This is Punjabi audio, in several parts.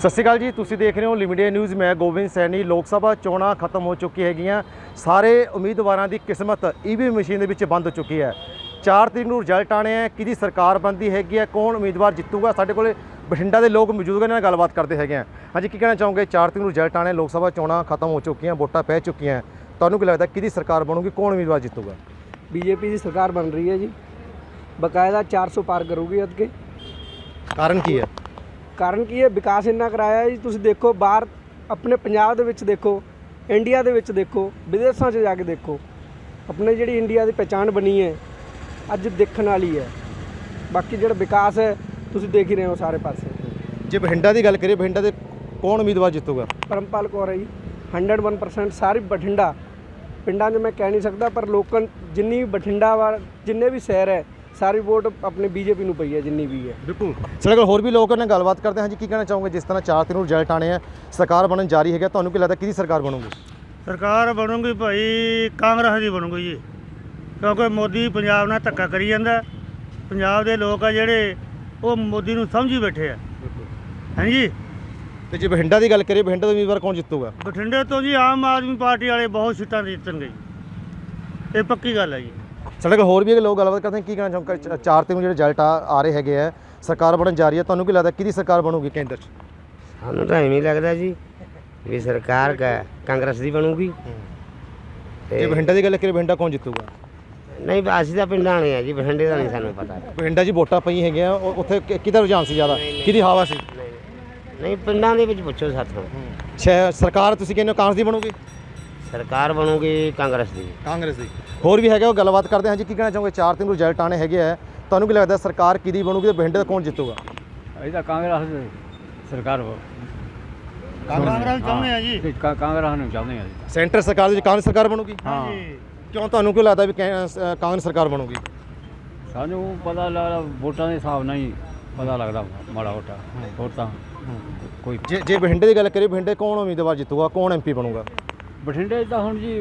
ਸਤਿ ਸ਼੍ਰੀ ਅਕਾਲ ਜੀ ਤੁਸੀਂ ਦੇਖ ਰਹੇ ਹੋ ਲਿਮਿਟਡ ਨਿਊਜ਼ ਮੈਂ ਗੋਬਿੰਦ ਸੈਣੀ। ਲੋਕ ਸਭਾ ਚੋਣਾਂ ਖਤਮ ਹੋ ਚੁੱਕੀ ਹੈਗੀਆਂ। ਸਾਰੇ ਉਮੀਦਵਾਰਾਂ ਦੀ ਕਿਸਮਤ ਈਵੀਐਮ ਮਸ਼ੀਨ ਦੇ ਵਿੱਚ ਬੰਦ ਹੋ ਚੁੱਕੀ ਹੈ। 4 ਤਰੀਕ ਨੂੰ ਰਿਜ਼ਲਟ ਆਣੇ ਹੈ। ਕਿਹਦੀ ਸਰਕਾਰ ਬਣਦੀ ਹੈਗੀ ਹੈ? ਕੌਣ ਉਮੀਦਵਾਰ ਜਿੱਤੂਗਾ? ਸਾਡੇ ਕੋਲੇ ਬਠਿੰਡਾ ਦੇ ਲੋਕ ਮੌਜੂਦ ਨੇ ਨਾਲ ਗੱਲਬਾਤ ਕਰਦੇ ਹੈਗੇ ਆ ਹਾਂਜੀ ਕੀ ਕਹਿਣਾ ਚਾਹੋਗੇ? 4 ਤਰੀਕ ਨੂੰ ਰਿਜ਼ਲਟ ਆਣੇ ਲੋਕ ਸਭਾ ਚੋਣਾਂ ਖਤਮ ਹੋ ਚੁੱਕੀਆਂ ਵੋਟਾਂ ਪੈ ਚੁੱਕੀਆਂ। ਤੁਹਾਨੂੰ ਕੀ ਲੱਗਦਾ ਕਿਹਦੀ ਸਰਕਾਰ ਬਣੂਗੀ? ਕੌਣ ਉਮੀਦਵਾਰ ਜਿੱਤੂਗਾ? ਬੀਜੇਪੀ ਦੀ ਸਰਕਾਰ ਬਣ ਰਹੀ ਹੈ ਜੀ। ਬਕਾਇਦਾ 400 ਪਾਰ ਕਰੂਗੀ ਅੱਗੇ। ਕਾਰਨ ਕੀ ਹੈ? ਕਾਰਨ ਕੀ ਹੈ? ਵਿਕਾਸ ਇੰਨਾ ਕਰਾਇਆ ਜੀ ਤੁਸੀਂ ਦੇਖੋ ਬਾਹਰ ਆਪਣੇ ਪੰਜਾਬ ਦੇ ਵਿੱਚ ਦੇਖੋ ਇੰਡੀਆ ਦੇ ਵਿੱਚ ਦੇਖੋ ਵਿਦੇਸ਼ਾਂ 'ਚ ਜਾ ਕੇ ਦੇਖੋ ਆਪਣੇ ਜਿਹੜੀ ਇੰਡੀਆ ਦੀ ਪਛਾਣ ਬਣੀ ਹੈ ਅੱਜ ਦੇਖਣ ਵਾਲੀ ਹੈ। ਬਾਕੀ ਜਿਹੜਾ ਵਿਕਾਸ ਹੈ ਤੁਸੀਂ ਦੇਖ ਹੀ ਰਹੇ ਹੋ ਸਾਰੇ ਪਾਸੇ। ਜੇ ਬਠਿੰਡਾ ਦੀ ਗੱਲ ਕਰੀਏ ਬਠਿੰਡਾ ਦੇ ਕੌਣ ਉਮੀਦਵਾਰ ਜਿੱਤੂਗਾ? ਪਰਮਪਾਲ ਕੌਰ ਹੈ ਜੀ 101% ਸਾਰੀ ਬਠਿੰਡਾ। ਪਿੰਡਾਂ 'ਚ ਮੈਂ ਕਹਿ ਨਹੀਂ ਸਕਦਾ ਪਰ ਲੋਕਾਂ ਜਿੰਨੀ ਵੀ ਬਠਿੰਡਾ ਵਾਰ ਜਿੰਨੇ ਵੀ ਸ਼ਹਿਰ ਹੈ ਸਾਰੀ ਵੋਟ ਆਪਣੇ ਬੀਜੇਪੀ ਨੂੰ ਪਈ ਹੈ ਜਿੰਨੀ ਵੀ ਹੈ। ਬਿਲਕੁਲ। ਸਾਡੇ ਕੋਲ ਹੋਰ ਵੀ ਲੋਕ ਨੇ ਗੱਲਬਾਤ ਕਰਦੇ ਹਾਂ ਜੀ ਕੀ ਕਹਿਣਾ ਚਾਹੋਗੇ? ਜਿਸ ਤਰ੍ਹਾਂ 4 ਤਰੀਕ ਨੂੰ ਰਿਜ਼ਲਟ ਆਣੇ ਆ ਸਰਕਾਰ ਬਣਨ ਜਾਰੀ ਹੈਗਾ ਤੁਹਾਨੂੰ ਕੀ ਲੱਗਦਾ ਕਿਹਦੀ ਸਰਕਾਰ ਬਣੂਗੀ? ਸਰਕਾਰ ਬਣੂਗੀ ਭਾਈ ਕਾਂਗਰਸ ਦੀ ਬਣੂਗੀ ਜੀ। ਕਿਉਂਕਿ ਮੋਦੀ ਪੰਜਾਬ ਨਾਲ ਧੱਕਾ ਕਰੀ ਜਾਂਦਾ। ਪੰਜਾਬ ਦੇ ਲੋਕ ਆ ਜਿਹੜੇ ਉਹ ਮੋਦੀ ਨੂੰ ਸਮਝੀ ਬੈਠੇ ਆ। ਹਾਂਜੀ? ਤੇ ਜੇ ਬਠਿੰਡਾ ਦੀ ਗੱਲ ਕਰੀਏ ਬਠਿੰਡਾ ਦਾ ਉਮੀਦਵਾਰ ਕੌਣ ਜਿੱਤੂਗਾ? ਬਠਿੰਡੇ ਤੋਂ ਜੀ ਆਮ ਆਦਮੀ ਪਾਰਟੀ ਵਾਲੇ ਬਹੁਤ ਸੀਟਾਂ ਜਿੱਤਣਗੇ ਜੀ। ਇਹ ਪੱਕੀ ਗੱਲ ਹੈ ਜੀ। ਸਾਡੇ ਕੋਲ ਹੋਰ ਵੀ ਲੋਕ ਗੱਲਬਾਤ ਕਰਦੇ ਕੀ ਕਹਿਣਾ 4 ਤਰੀਕ ਨੂੰ ਜਿਹੜੇ ਰਿਜ਼ਲਟ ਆ ਰਹੇ ਹੈਗੇ ਆ ਸਰਕਾਰ ਬਣਨ ਜਾ ਰਹੀ ਹੈ ਤੁਹਾਨੂੰ ਕੀ ਲੱਗਦਾ ਕਿਹਦੀ ਸਰਕਾਰ ਬਣੂਗੀ ਕੇਂਦਰ 'ਚ? ਸਾਨੂੰ ਤਾਂ ਐਵੇਂ ਲੱਗਦਾ ਜੀ ਵੀ ਸਰਕਾਰ ਕਾ- ਕਾਂਗਰਸ ਦੀ ਬਣੂਗੀ। ਜੇ ਬਠਿੰਡਾ ਦੀ ਗੱਲ ਕਰੀਏ ਬਠਿੰਡਾ ਕੌਣ ਜਿੱਤੂਗਾ? ਨਹੀਂ ਅਸੀਂ ਤਾਂ ਪਿੰਡਾਂ ਵਾਲੇ ਆ ਜੀ ਬਠਿੰਡੇ ਦਾ ਨਹੀਂ ਸਾਨੂੰ ਪਤਾ। ਬਠਿੰਡਾ 'ਚ ਵੋਟਾਂ ਪਈਆਂ ਹੈਗੀਆਂ ਉੱਥੇ ਕਿਹਦਾ ਰੁਝਾਨ ਸੀ ਜ਼ਿਆਦਾ? ਕਿਹਦੀ ਹਵਾ ਸੀ? ਨਹੀਂ ਪਿੰਡਾਂ ਦੇ ਵਿੱਚ ਪੁੱਛੋ ਸਾਥੋਂ। ਸਰਕਾਰ ਤੁਸੀਂ ਕਹਿੰਦੇ ਕਾਂਗਰਸ ਦੀ ਬਣੂਗੀ? ਸਰਕਾਰ ਬਣੂਗੀ ਕਾਂਗਰਸ ਦੀ? ਕਾਂਗਰਸ ਦੀ। ਹੋਰ ਵੀ ਹੈਗਾ ਉਹ ਗੱਲਬਾਤ ਕਰਦੇ ਹਾਂ ਜੀ ਕੀ ਕਹਿਣਾ ਚਾਹੋਗੇ? 4 ਤਰੀਕ ਨੂੰ ਰਿਜ਼ਲਟ ਆਣੇ ਹੈਗੇ ਆ। ਤੁਹਾਨੂੰ ਕੀ ਲੱਗਦਾ ਸਰਕਾਰ ਕਿਹਦੀ ਬਣੂਗੀ ਤੇ ਬਠਿੰਡੇ ਦਾ ਕੌਣ ਜਿੱਤੂਗਾ? ਅਸੀਂ ਤਾਂ ਕਾਂਗਰਸ ਦੀ ਸਰਕਾਰ ਹੋ ਕਾਂਗਰਸ ਚਾਹੁੰਦੇ ਆ ਜੀ। ਕਾ- ਕਾਂਗਰਸ ਨੂੰ ਚਾਹੁੰਦੇ ਹਾਂ ਅਸੀਂ ਸੈਂਟਰ ਸਰਕਾਰ ਦੀ ਕਾਂਗਰਸ ਸਰਕਾਰ ਬਣੂਗੀ? ਹਾਂਜੀ ਕਿਉਂ ਤੁਹਾਨੂੰ ਕਿਉਂ ਲੱਗਦਾ ਵੀ ਕੈ- ਕਾਂਗਰਸ ਸਰਕਾਰ ਬਣੂਗੀ? ਸਾਨੂੰ ਪਤਾ ਲੱਗਦਾ ਵੋਟਾਂ ਦੇ ਹਿਸਾਬ ਨਾਲ ਹੀ ਪਤਾ ਲੱਗਦਾ ਮਾੜਾ ਮੋਟਾ। ਹੋਰ ਤਾਂ ਕੋਈ ਜੇ ਜੇ ਬਠਿੰਡੇ ਦੀ ਗੱਲ ਕਰੀਏ ਬਠਿੰਡੇ ਕੌਣ ਉਮੀਦਵਾਰ ਜਿੱਤੂਗਾ? ਕੌਣ ਐਮਪੀ ਬਣੂਗਾ? ਬਠਿੰਡੇ 'ਚ ਤਾਂ ਹੁਣ ਜੀ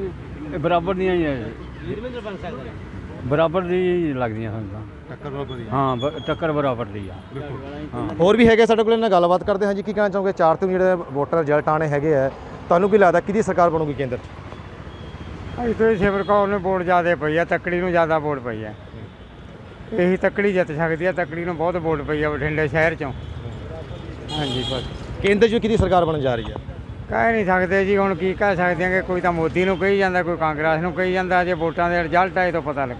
ਇਹ ਬਰਾਬਰ ਦੀਆਂ ਹੀ ਹੈ। ਬਰਾਬਰ ਦੀ ਹੀ ਲੱਗਦੀਆਂ ਤਾਂ। ਟੱਕਰ ਬਰਾਬਰ ਹਾਂ ਬ- ਟੱਕਰ ਬਰਾਬਰ ਦੀ ਆ। ਹਾਂ। ਹੋਰ ਵੀ ਹੈਗੇ ਸਾਡੇ ਕੋਲ ਇਹਨਾਂ ਨਾਲ ਗੱਲਬਾਤ ਕਰਦੇ ਹਾਂ ਜੀ। ਕੀ ਕਹਿਣਾ ਚਾਹੋਗੇ? 4 ਤਰੀਕ ਨੂੰ ਜਿਹੜੇ ਵੋਟਰ ਰਿਜ਼ਲਟ ਆਣੇ ਹੈਗੇ ਆ ਤੁਹਾਨੂੰ ਕੀ ਲੱਗਦਾ ਕਿਹਦੀ ਸਰਕਾਰ ਬਣੂਗੀ ਕੇਂਦਰ? 'ਚ ਅਸੀਂ ਤੋਂ ਸਿਵਰ ਕੌਰ ਨੂੰ ਵੋਟ ਜ਼ਿਆਦਾ ਪਈ ਆ ਤੱਕੜੀ ਨੂੰ ਜ਼ਿਆਦਾ ਵੋਟ ਪਈ ਆ। ਇਹੀ ਤੱਕੜੀ ਜਿੱਤ ਸਕਦੀ ਆ ਤੱਕੜੀ ਨੂੰ ਬਹੁਤ ਵੋਟ ਪਈ ਆ ਬਠਿੰਡੇ ਸ਼ਹਿਰ ਚੋਂ। ਹਾਂਜੀ ਬਸ। ਕੇਂਦਰ 'ਚ ਕਿਹਦੀ ਸਰਕਾਰ ਬਣਨ ਜਾ ਰਹੀ ਹੈ ਕਹਿ ਨਹੀਂ ਸਕਦੇ ਜੀ, ਹੁਣ ਕੀ ਕਹਿ ਸਕਦੇ ਆ ਕਿ ਕੋਈ ਤਾਂ ਮੋਦੀ ਨੂੰ ਕਹੀ ਜਾਂਦਾ, ਕੋਈ ਕਾਂਗਰਸ ਨੂੰ ਕਹੀ ਜਾਂਦਾ, ਜੇ ਵੋਟਾਂ ਦੇ ਰਿਜ਼ਲਟ ਆਏ ਤਾਂ ਪਤਾ ਲੱਗੇ।